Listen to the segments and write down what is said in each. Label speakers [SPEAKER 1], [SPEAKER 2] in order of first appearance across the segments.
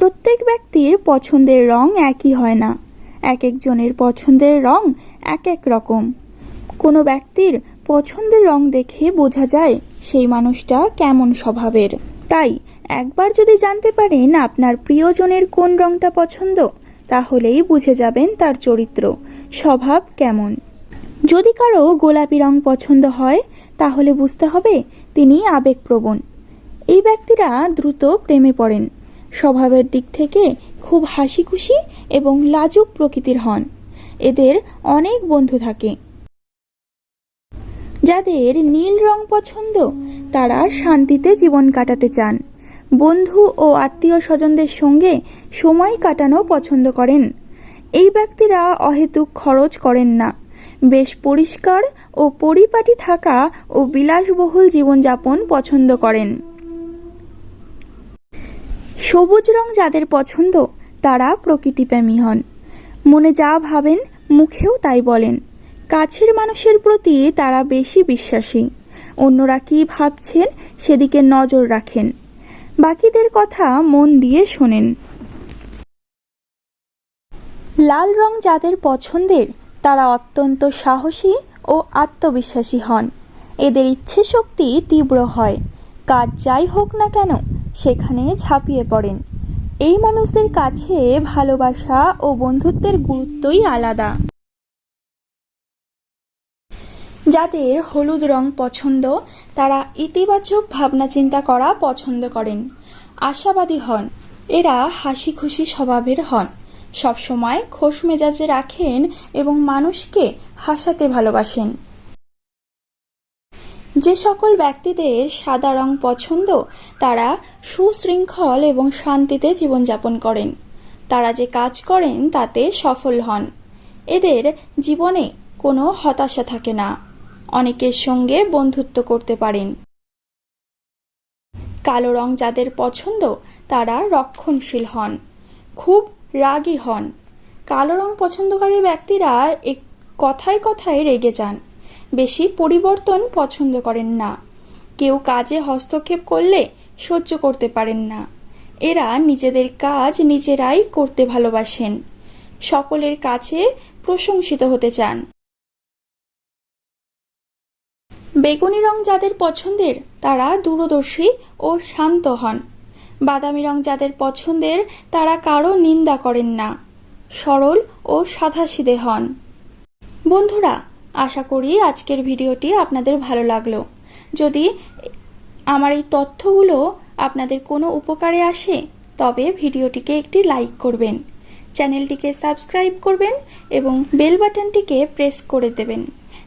[SPEAKER 1] প্রত্যেক ব্যক্তির পছন্দের রং একই হয় না। এক একজনের পছন্দের রং এক এক রকম। কোনো ব্যক্তির পছন্দের রং দেখে বোঝা যায় সেই মানুষটা কেমন স্বভাবের। তাই একবার যদি জানতে পারেন আপনার প্রিয়জনের কোন রংটা পছন্দ, তাহলেই বুঝে যাবেন তার চরিত্র, স্বভাব কেমন। যদি কারও গোলাপি রং পছন্দ হয়, তাহলে বুঝতে হবে তিনি আবেগপ্রবণ। এই ব্যক্তিরা দ্রুত প্রেমে পড়েন। স্বভাবের দিক থেকে খুব হাসি খুশি এবং লাজুক প্রকৃতির হন। এদের অনেক বন্ধু থাকে। যাদের নীল রং পছন্দ, তারা শান্তিতে জীবন কাটাতে চান। বন্ধু ও আত্মীয় স্বজনদের সঙ্গে সময় কাটানো পছন্দ করেন। এই ব্যক্তিরা অহেতুক খরচ করেন না। বেশ পরিষ্কার ও পরিপাটি থাকা ও বিলাসবহুল জীবনযাপন পছন্দ করেন। সবুজ রং যাদের পছন্দ, তারা প্রকৃতিপ্রেমী হন। মনে যা ভাবেন, মুখেও তাই বলেন। কাছের মানুষের প্রতি তারা বেশি বিশ্বাসী। অন্যরা কি ভাবছেন, সেদিকে নজর রাখেন। বাকিদের কথা মন দিয়ে শোনেন। লাল রং যাদের পছন্দের, তারা অত্যন্ত সাহসী ও আত্মবিশ্বাসী হন। এদের ইচ্ছে শক্তি তীব্র হয়। কাজ যাই হোক না কেন সেখানে ঝাঁপিয়ে পড়েন। এই মানুষদের কাছে ভালোবাসা ও বন্ধুত্বের গুরুত্বই আলাদা। যাদের হলুদ রং পছন্দ, তারা ইতিবাচক ভাবনা চিন্তা করা পছন্দ করেন। আশাবাদী হন। এরা হাসি খুশি স্বভাবের হন। সবসময় খোশ মেজাজে রাখেন এবং মানুষকে হাসাতে ভালোবাসেন। যে সকল ব্যক্তিদের সাদা রং পছন্দ, তারা সুশৃঙ্খল এবং শান্তিতে জীবনযাপন করেন। তারা যে কাজ করেন, তাতে সফল হন। এদের জীবনে কোনো হতাশা থাকে না। অনেকের সঙ্গে বন্ধুত্ব করতে পারেন। কালো রং যাদের পছন্দ, তারা রক্ষণশীল হন, খুব রাগী হন। কালো রং পছন্দকারী ব্যক্তিরা এক কথায় কথায় রেগে যান। বেশি পরিবর্তন পছন্দ করেন না। কেউ কাজে হস্তক্ষেপ করলে সহ্য করতে পারেন না। এরা নিজেদের কাজ নিজেরাই করতে ভালোবাসেন। সকলের কাছে প্রশংসিত হতে চান। বেগুনি রং যাদের পছন্দের, তারা দূরদর্শী ও শান্ত হন। বাদামি রং যাদের পছন্দের, তারা কারও নিন্দা করেন না। সরল ও সাধাসিধে হন। বন্ধুরা আশা করি আজকের ভিডিওটি আপনাদের ভালো লাগল। যদি আমার এই তথ্যগুলো আপনাদের কোনো উপকারে আসে, তবে ভিডিওটিকে একটি লাইক করবেন, চ্যানেলটিকে সাবস্ক্রাইব করবেন এবং বেল বাটনটিকে প্রেস করে দেবেন,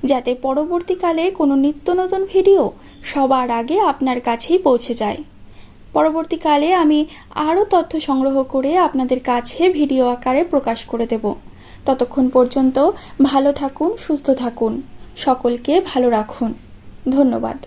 [SPEAKER 1] যাতে পরবর্তীকালে কোনো নিত্য নতুন ভিডিও সবার আগে আপনার কাছেই পৌঁছে যায়। পরবর্তীকালে আমি আরও তথ্য সংগ্রহ করে আপনাদের কাছে ভিডিও আকারে প্রকাশ করে দেব। ততক্ষণ পর্যন্ত ভালো থাকুন সুস্থ থাকুন। সকলকে ভালো রাখুন। ধন্যবাদ।